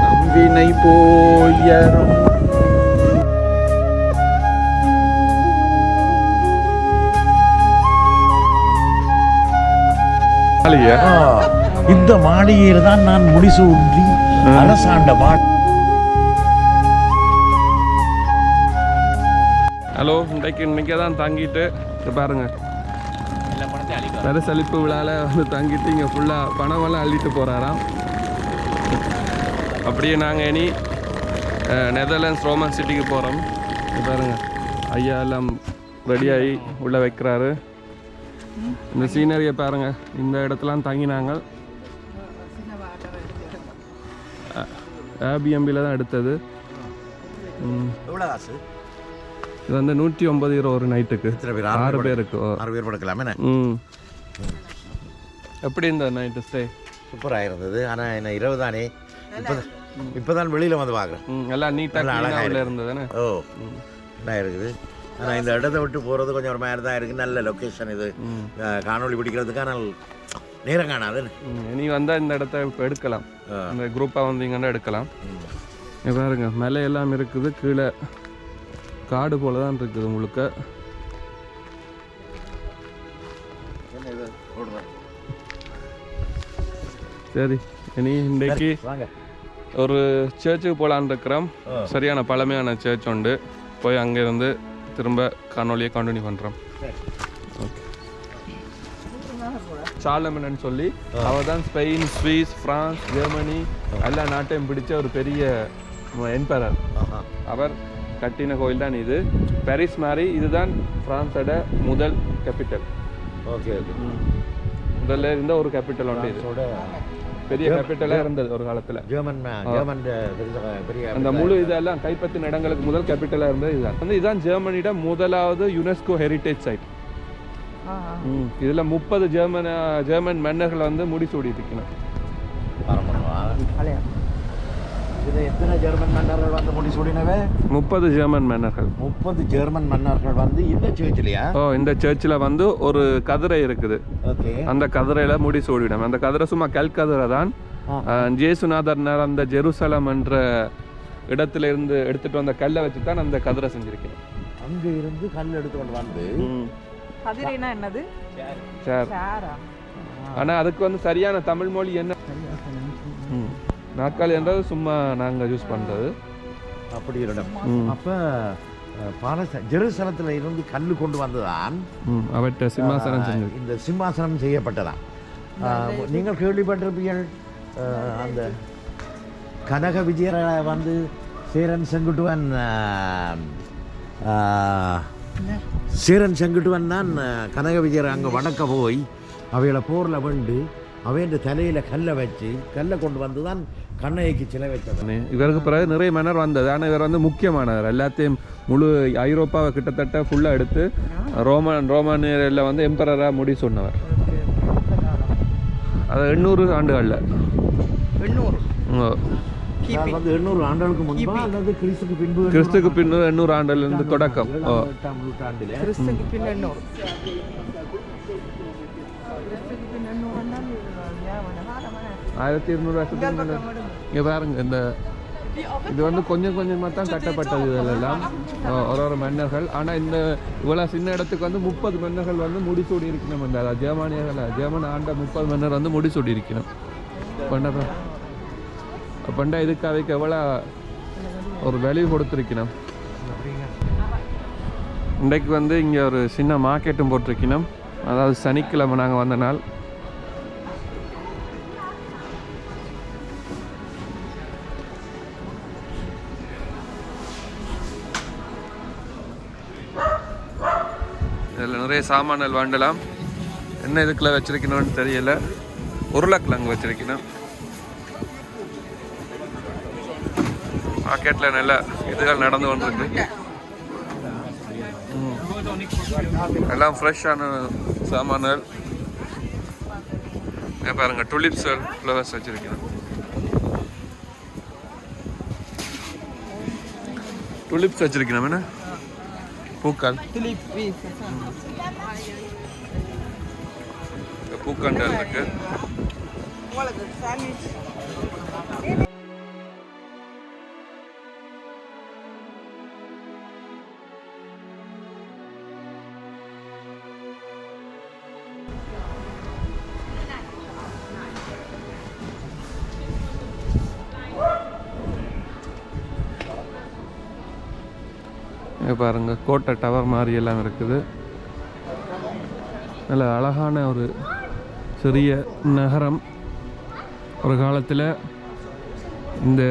நம்பினை போயரும் இந்த மாளிகையில் தான் நான் முடிசூன்றி அரசாண்ட மாள் ஹலோ இன்றைக்கு இன்னைக்கே தான் தங்கிட்டு இங்க பாருங்க சலிப்பு விழால வந்து தங்கிட்டு இங்கே ஃபுல்லாக பணமெல்லாம் அள்ளிட்டு போகிறாராம் அப்படியே நாங்கள் இனி நெதர்லாண்ட்ஸ் ரோமன் சிட்டிக்கு போகிறோம் பாருங்க ஐயா எல்லாம் ரெடியாகி உள்ளே வைக்கிறாரு. இந்த சீனரியை பாருங்க இந்த இடத்துலாம் தங்கினாங்க ஏபிஎம்பியில் தான் எடுத்தது. இது வந்து நூற்றி ஒன்பது யூரோ ஒரு நைட்டுக்கு ஆறு பேருக்கு. ஆறு பேர் படுக்கலாமே ம். எப்படி இந்த நைட்டு ஸ்டே சூப்பராக இருந்தது ஆனால் என்ன இரவு தானே. இப்போ இப்போ தான் வெளியில் வந்து பார்க்குறேன் ம் எல்லாம் நீட்டாக நல்லா அழகா உள்ள இருக்கு. இருந்தது தானே ஓ நல்லா இருக்குது. ஆனால் இந்த இடத்த விட்டு போகிறது கொஞ்சம் ஒரு மாதிரி தான் இருக்குது நல்ல லொக்கேஷன் இது. ம். அஹ், காணொளி பிடிக்கிறதுக்கு ஆனால் நேரம் காணாது. ம், இனி வந்தால் இந்த இடத்த இப்போ எடுக்கலாம். இந்த குரூப்பாக வந்தீங்கன்னா எடுக்கலாம். பாருங்க மலை எல்லாம் இருக்குது. கீழே காடு போல தான் இருக்குது உங்களுக்கு சரி இனி இன்றைக்கு ஒரு சர்ச்சுக்கு போகலான்னு இருக்கிறோம். சரியான பழமையான சர்ச் உண்டு. போய் அங்கேருந்து திரும்ப காணொலியை கண்டினியூ பண்ணுறோம் சரி. ஓகே சாலமன் சொல்லி அவர் தான் ஸ்பெயின் ஸ்வீஸ் பிரான்ஸ் ஜெர்மனி எல்லா நாட்டையும் பிடிச்ச ஒரு பெரிய என்பரர் அவர் கட்டின கோயில் தான் இது. பாரிஸ் மாதிரி இதுதான் பிரான்ஸோட முதல் கேபிட்டல் ஓகே முதல்ல இருந்த ஒரு கேபிட்டல் உண்டு இது. பெரிய கேபிட்டலாக இருந்தது ஒரு காலத்தில். ஜெர்மன் ஜெர்மன் பெரிய அந்த முழு இதெல்லாம் கைப்பற்றின இடங்களுக்கு முதல் கேபிட்டலாக இருந்தது இதுதான். வந்து இதுதான் ஜெர்மனியோட முதலாவது யுனெஸ்கோ ஹெரிட்டேஜ் சைட் இதுல முப்பது ஜெர்மன் ஜெர்மன் மன்னர்கள் வந்து முடிசூடி இருக்கணும் இது எத்தனை ஜெர்மன் மன்னர்கள் வந்து முடிசூடினவே முப்பது ஜெர்மன் மன்னர்கள். முப்பது ஜெர்மன் மன்னர்கள் வந்து இந்த சேர்ச்சிலையா ஓ இந்த சர்ச்சில் வந்து ஒரு கதிரை இருக்குது. ஓகே. அந்த கதிரையில முடிசூடிடும் அந்த கதிரை சும்மா கல் கதிரை தான். ஜேசுநாதர் அந்த ஜெருசலம் என்ற இடத்துல இருந்து எடுத்துட்டு வந்த கல்லை வச்சு தான் அந்த கதிரை செஞ்சிருக்கணும் அங்க இருந்து கல் எடுத்துக்கொண்டு வந்து கதிரைனா என்னது? சரி. சேரா? ஆனா அதுக்கு வந்து சரியான தமிழ் மொழி என்ன. நாற்காலி என்றது சும்மா நாங்க யூஸ் பண்றது. அப்படி ஒரு இடம். அப்ப பாலஸ்த ஜெருசலத்துல இருந்து கல் கொண்டு வந்ததான் அவற்றை சிம்மாசனம் இந்த சிம்மாசனம் செய்யப்பட்டதாம். அஹ், நீங்கள் கேள்விப்பட்டிருப்பீர்கள் அந்த கனக விஜயரை வந்து சேரன் செங்குட்டுவன் சேரன் செங்குட்டுவன் தான் கனக விஜயரை அங்கே வணக்க போய் அவைகளை போரில் வெண்டு அவையின் தலையில கல்லை வச்சு கல்லை கொண்டு வந்து தான் கண்ணைக்கு சிலை வச்சது இவருக்கு பிறகு நிறைய மன்னர் வந்தது. ஆனால் இவர் வந்து முக்கியமானவர். எல்லாத்தையும் முழு ஐரோப்பாவை கிட்டத்தட்ட ஃபுல்லாக எடுத்து ரோமன் ரோமானியரில் வந்து எம்பரராக முடி சொன்னவர். அது எண்ணூறு ஆண்டுகளில். கிறிஸ்துக்கு பின்பு எண்ணூறு தொடக்கம். கிறிஸ்துக்கு பின் எண்ணூறு. ஆயிரத்தி இருநூறு வருஷத்துக்கு இங்கே பாருங்க இந்த இது வந்து கொஞ்சம் கொஞ்சமாக தான் கட்டப்பட்டது இதெல்லாம். ஒரு ஒரு மன்னர்கள். ஆனால் இந்த இவ்வளோ சின்ன இடத்துக்கு வந்து முப்பது மன்னர்கள் வந்து முடிசூடி இருக்கணும் இந்த ஜெர்மானியர்கள். ஜெர்மன் ஆண்ட முப்பது மன்னர் வந்து முடிசூடி இருக்கணும். பண்ண பண்டா இதுக்கு அவைக்கு எவ்வளோ ஒரு வேல்யூ கொடுத்துருக்கணும்? இன்றைக்கு வந்து இங்கே ஒரு சின்ன மார்க்கெட்டும் போட்டிருக்கணும். அதாவது சனிக்கிழமை நாங்கள் வந்த நாள். நிறைய சாமான்கள் வாண்டலாம் என்ன இதுக்குள்ள வச்சிருக்கணும்னு தெரியல. உருளைக்கிழங்கு வச்சிருக்கணும். மார்க்கெட்டில் நல்ல இதுகள் நடந்து கொண்டிருக்கு. எல்லாம் ஃப்ரெஷ்ஷான சாமான்கள். பாருங்க டுலிப்ஸ் ஃப்ளவர்ஸ் வச்சிருக்கணும். டுலிப்ஸ் வச்சிருக்கணும் என்ன? பூக்கள். பூக்கண்டல் இருக்கு. இங்கே பாருங்கள் கோட்டை டவர் மாதிரி எல்லாம் இருக்குது. நல்ல அழகான ஒரு சிறிய நகரம். ஒரு காலத்தில் இந்த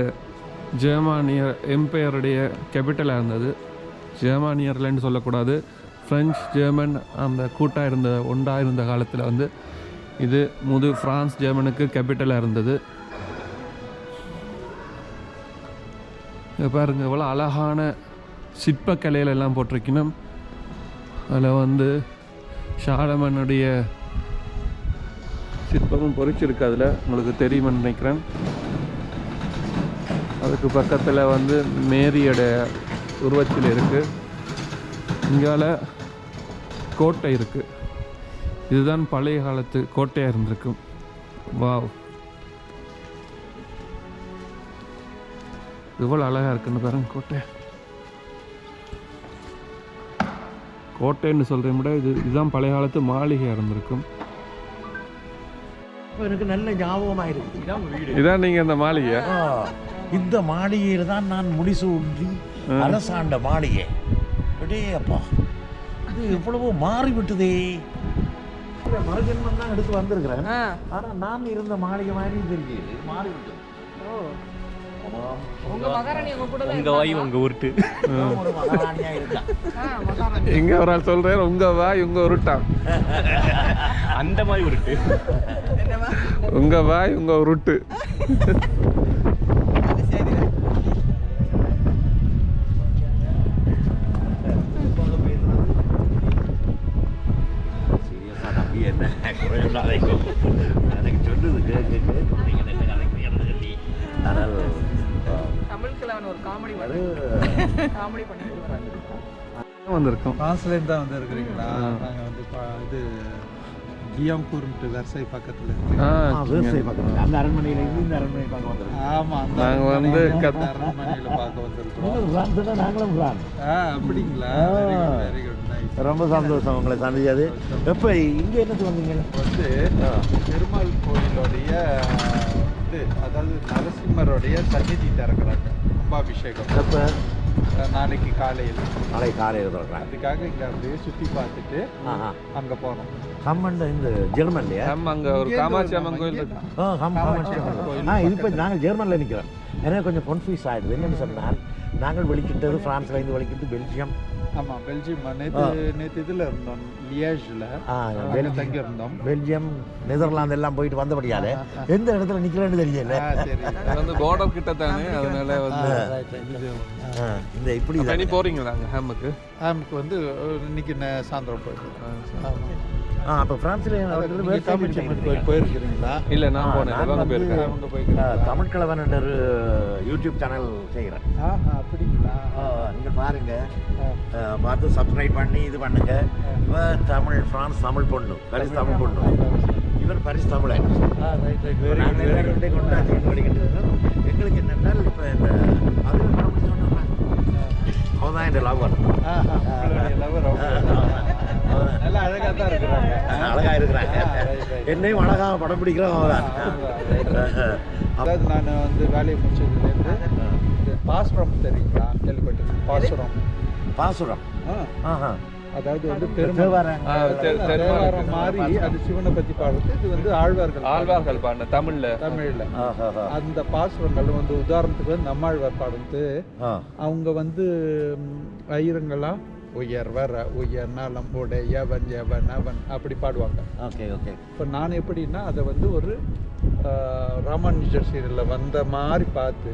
ஜெர்மானிய எம்பையருடைய கேபிட்டலாக இருந்தது. ஜெர்மானியர்லன்னு சொல்லக்கூடாது ஃப்ரெஞ்ச் ஜெர்மன் அந்த கூட்டாக இருந்த ஒன்றாக இருந்த காலத்தில் வந்து இது முது ஃப்ரான்ஸ் ஜெர்மனுக்கு கேபிட்டலாக இருந்தது. இங்க பாருங்க இவ்வளோ அழகான சிற்பக்கலையில எல்லாம் போட்டிருக்கணும். அதில் வந்து ஷாலமனுடைய சிற்பமும் பொறிச்சிருக்கு அதில். உங்களுக்கு தெரியுமென்னு நினைக்கிறேன். அதுக்கு பக்கத்தில் வந்து மேரியோட உருவத்தில் இருக்குது இங்கால கோட்டை இருக்குது இதுதான் பழைய காலத்து கோட்டையாக இருந்திருக்கும். வாவ். இவ்வளோ அழகாக இருக்குன்னு பாருங்க கோட்டை. கோட்டைன்னு சொல்கிறேன் விட இது இதுதான் பழைய காலத்து மாளிகையாக இருந்திருக்கும். இப்ப எனக்கு நல்ல ஞாபகமாக இருக்கு இதான் வீடு. இதான் நீங்கள் இந்த மாளிகை? இந்த மாளிகையில் தான் நான் முடிசூன்றி அரசாண்ட மாளிகை. அடே அப்பா இது எவ்வளவோ மாறிவிட்டதே. மறுஜன்மம் தான் எடுத்து வந்திருக்கிறேன். ஆ. ஆனா நான் இருந்த மாளிகை மாதிரி தெரியுது மாறிவிட்டது. ஓ. உங்க உங்க உங்க வாய் உங்க உருட்டு. நான் ஒரு ஆள் சொல்கிறேன் உங்கள் வாய் உங்கள் உருட்டான் அந்த மாதிரி உருட்டு. உங்கள் வாய் உங்கள் உருட்டு. என்ன எனக்கு சொன்னது கேட்க. ஆனால் தமிழ் கிழவன் ஒரு காமெடி அது காமெடி பண்ணிட்டு வந்திருக்கோம். ஃப்ரான்ஸ்லேருந்து தான் வந்து இருக்கிறீங்களா நாங்கள் வந்து பா- இது கியாம்பூர்ன்ட்டு வெர்சை பக்கத்தில் விவசாய பக்கத்தில். அந்த அரண்மனையில் இருந்து இந்த அரண்மனை பார்க்க வந்திருக்கோம். ஆமாம் அந்த நாங்க வந்து அரண்மனையில் பார்க்க நீங்கள் பிரான்ஸ் நாங்களும் ஆ அப்படிங்களா. Very good very good nice ரொம்ப சந்தோஷம் உங்களை சந்திச்சது. எப்போ இங்கே என்னது வந்தீங்க? வந்து பெருமாள் கோயிலுடைய இது அதாவது நரசிம்மருடைய சந்நிதி திறக்கிறாங்க கும்பாபிஷேகம். எப்போ? நாளைக்கு காலையில். நாளை காலையில் திறக்கிறாங்க. அதுக்காக இங்கே அப்படியே சுற்றி பார்த்துட்டு அங்கே போனோம் கம்மன் இந்த ஜெர்மன்லையா? ஆமாம் அங்கே ஒரு காமாட்சி அம்மன் கோயில் இருக்கு ஆ கம் கோயில் ஆ இது இப்போ நாங்கள் ஜெர்மனில் நிற்கிறோம் எனக்கு கொஞ்சம் கன்ஃபியூஸ் ஆகிடுது என்னன்னு சொன்னால் நாங்கள் வெளிக்கிட்டது ஃப்ரான்ஸ்ல இருந்து வெளிக்கிட்டு பெல்ஜியம். ஆமாம் பெல்ஜியம். நேற்று நேற்று இதில் இருந்தோம் லியேஜில். பெல்ஜியம். தங்கி இருந்தோம் பெல்ஜியம் நெதர்லாந்து எல்லாம் போயிட்டு வந்தபடியால எந்த இடத்துல நிற்கிறேன்னு தெரியல வந்து பார்டர் கிட்ட தானே அதனால வந்து இந்த இப்படி இனி போறீங்களா ஹேமுக்கு? ஆமுக்கு வந்து இன்னைக்கு சாயந்தரம் போயிட்டு அப்போ ஃப்ரான்ஸில் போயிருக்கிறீங்களா? இல்லை நான் போனேன். போயிருக்கேன். தமிழ் கிழவன் என்ற ஒரு யூடியூப் சேனல் செய்கிறேன் ஆஹா அப்படிங்களா? நீங்கள் பாருங்க. ஆ. ஆ, பார்த்து சப்ஸ்கிரைப் பண்ணி இது பண்ணுங்க. இவர் தமிழ் ஃப்ரான்ஸ் தமிழ் பொண்ணு. பரிசு தமிழ் பொண்ணு. இவர் பரிசு தமிழன் எங்களுக்கு என்னென்னால் இப்போ இந்த அது அவதான் என் லவர் ஆஹா உங்களுடைய lover அவங்க. நல்லா அழகா தான் இருக்கிறாங்க. என்னையும் அழகாக படம் பிடிக்கிறோம் அவதான் அதாவது நான் வந்து வேலையை முடிச்சதுலேருந்து இந்த பாசுரம் தெரியுங்களா? கேள்விப்பட்டிருக்கேன் பாசுரம். பாசுரம். அதாவது வந்து பெருமாள் மாதிரி அது சிவனை பத்தி பாடுறது. இது வந்து ஆழ்வார்கள் ஆழ்வார்கள் பாடின தமிழ்ல. தமிழ்ல. ஆஹா. அந்த பாசுரங்கள் வந்து உதாரணத்துக்கு வந்து நம்மாழ்வார் பாடுறது. அவங்க வந்து ம், ஐயருங்களா உயர் வர உயர் நலம் உடையவன் எவன் அவன் அப்படி பாடுவாங்க. ஓகே ஓகே இப்போ நான் எப்படின்னா அதை வந்து ஒரு ராமானுஜர் சீரியலில் வந்த மாதிரி பார்த்து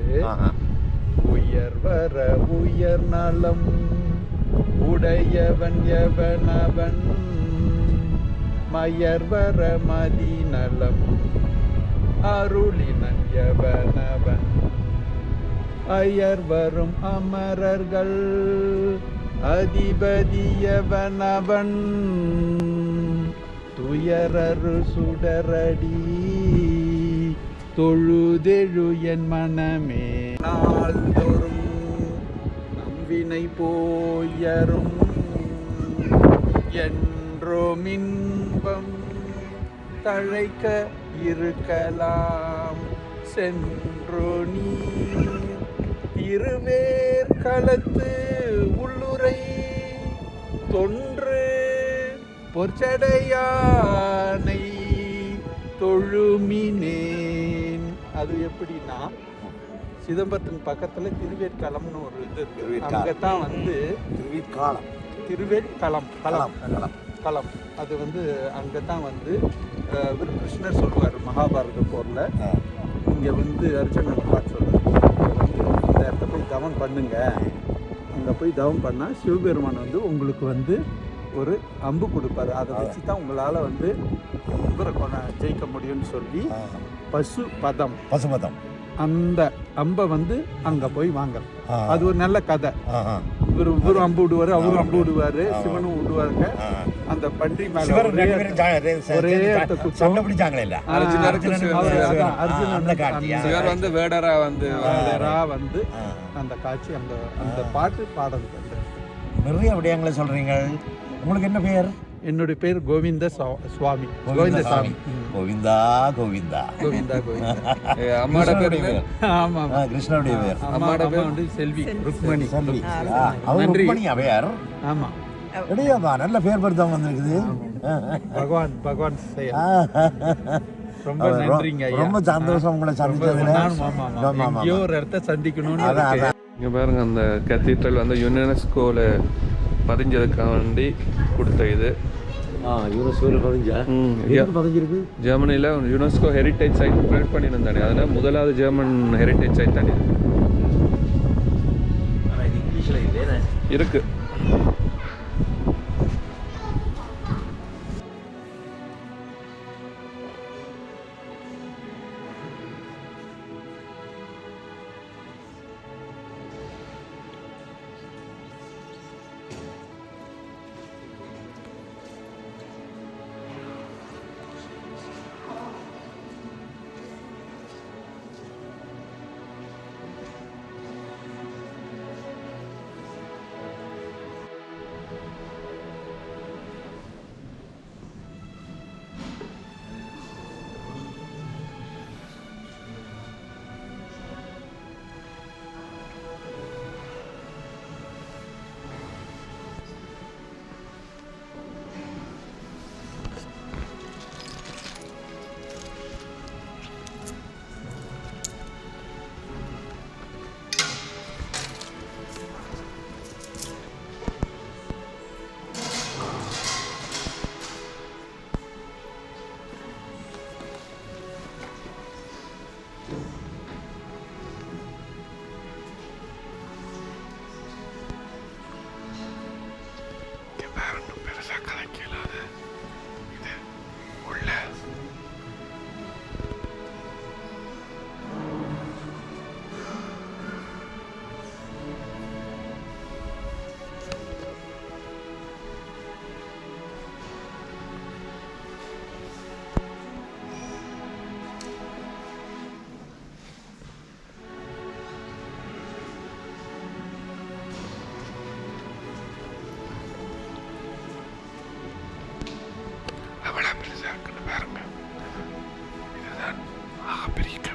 உயர் வர உயர் நலம் உடையவன் எவனவன் மயர் வர மதி நலம் அருளினன் எவனவன் அயர் வரும் அமரர்கள் அதிபதியவனவன் துயரரு சுடரடி தொழுதெழு என் மனமே. நாள்தோறும் நம்பினை போயரும் என்றோ மின்பம் தழைக்க இருக்கலாம். சென்றோ நீ திருவேர் களத்து பொற்சடையானை தொழுமினேன். அது எப்படின்னா சிதம்பரத்தின் பக்கத்துல திருவேற்களம்னு ஒரு இது இருக்கு. திருவேற்காலம். அங்கதான் வந்து காலம் திருவேற்களம் களம். களம் களம். அது வந்து அங்கே தான் வந்து கிருஷ்ணர் சொல்லுவார் மகாபாரத போரில். இங்கே வந்து அர்ஜுனன் பார்த்து சொல்லுவார் இந்த இடத்த போய் தவம் பண்ணுங்க. அங்கே போய் தவம் பண்ணால் சிவபெருமான் வந்து உங்களுக்கு வந்து ஒரு அம்பு கொடுப்பாரு. அதை வச்சு தான் உங்களால் வந்து இவரை கொண ஜெயிக்க முடியும்னு சொல்லி பசு பதம் பசுபதம். அந்த அம்பை வந்து அங்கே போய் வாங்க. அது ஒரு நல்ல கதை. இவர் இவரும் அம்பு விடுவார் அவரும் அம்பு விடுவார். சிவனும் விடுவாருங்க. அந்த பன்றி மேல ஒரே. சண்டை பிடிச்சாங்களே இல்ல? அர்ஜுனன் வந்து வேடரா வந்து வேடரா வந்து. அந்த காட்சி அந்த அந்த பாட்டு பாடல் நிறைய விடயங்களை சொல்றீங்க. உங்களுக்கு என்ன பெயர்? என்னுடைய பேர் கோவிந்த சுவாமி. கோவிந்த சாமி. கோவிந்தா கோவிந்தா. கோவிந்தா கோவிந்தா. அம்மாட பேர். ஆமா கிருஷ்ணனுடைய பேர். அம்மா அம்மாட அம்மா பேர்? வந்து செல்வி ருக்மணி. அவர் நன்றி. ருக்மணி அவையார் ஆமா. இடையாப்பா நல்ல பேர் பொருத்தம் வந்திருக்குது. பகவான் பகவான். ரொம்ப நன்றிங்க ரொம்ப சந்தோஷம் உங்களை சந்திச்சதுல. ஒரு இடத்த சந்திக்கணும்னு இங்க பாருங்க அந்த கத்தீட்ரல் வந்து யுனெஸ்கோவில் பதிஞ்சதுக்காக வேண்டி கொடுத்த இது. ஜெர்மனியில் யுனெஸ்கோ ஹெரிட்டேஜ் சைட் ப்ரிண்ட் பண்ணியிருந்தானே அதில் முதலாவது ஜெர்மன் ஹெரிட்டேஜ் சைட் தானே இது. இங்கிலீஷ்ல இல்லையே. இருக்கு. Ik kunnen werken. Iedereen, ah, berieken.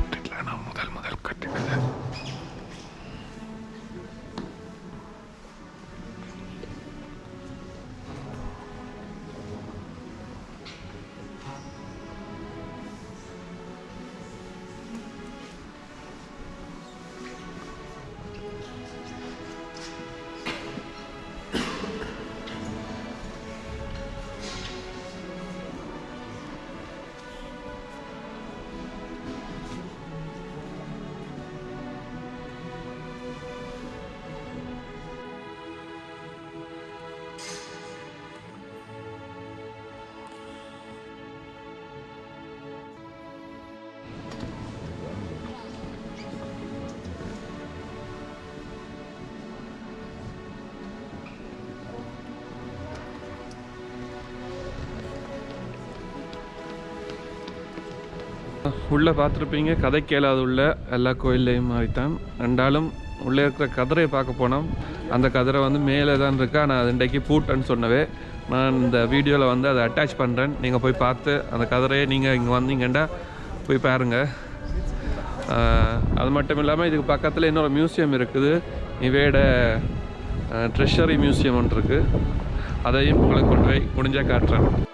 உள்ளே பார்த்துருப்பீங்க கதை கேளாத உள்ள எல்லா கோயில்லையும் மாறித்தான். ரெண்டாலும் உள்ளே இருக்கிற கதிரையை பார்க்க போனோம். அந்த கதிரை வந்து மேலே தான் இருக்கா. நான் அது இன்றைக்கு பூட்டேன்னு சொன்னவே. நான் இந்த வீடியோவில் வந்து அதை அட்டாச் பண்ணுறேன் நீங்கள் போய் பார்த்து அந்த கதிரையை நீங்கள் இங்கே வந்தீங்கன்னா போய் பாருங்கள் அது மட்டும் இல்லாமல் இதுக்கு பக்கத்தில் இன்னொரு மியூசியம் இருக்குது. இவையோட ட்ரெஷரி மியூசியம் ஒன்று இருக்குது அதையும் உங்களுக்கு கொண்டு போய் முடிஞ்சால் காட்டுறேன்.